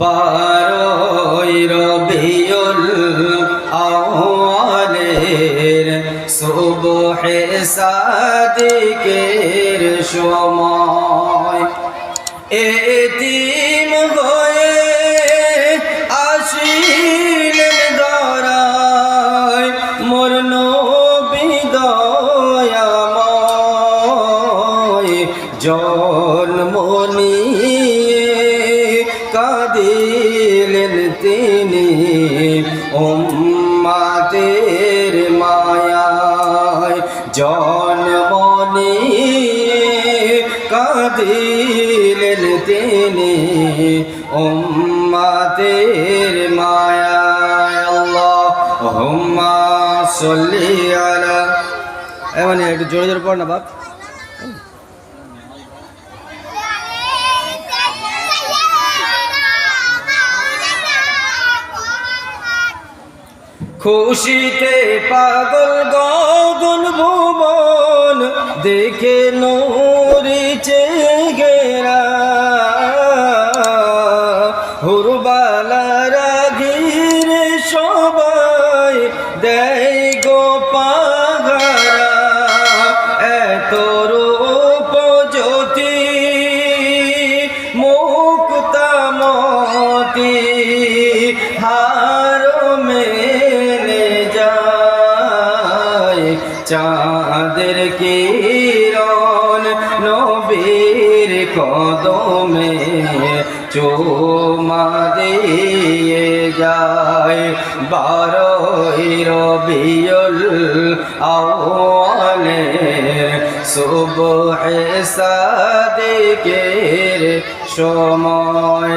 বারোই রবিউল আওয়ালের সুবহে সাদিকের সময়। এতিম হয়ে আসিলেন দরায় মোর বিদয়াময় জন্ম কাঁদিলেন তিনি উম্মাতের মায়ায়। জন্ম নিয়ে কাঁদিলেন তিনি উম্মাতের মায়ায়। আল্লাহ হুম্মা সল্লি মানে একটু জোরে জোরে পড় না বাপ। খুশিতে পাগল গগন ভুবন দেখে নরিচে গেরা হুরবালারা ঘিরে সবাই দেয় চাঁদের কিরণ নবীর কদমে চোমা দিয়ে যায়। বারোই রবিউল আওয়ালের সুবহে সাদিকের সময়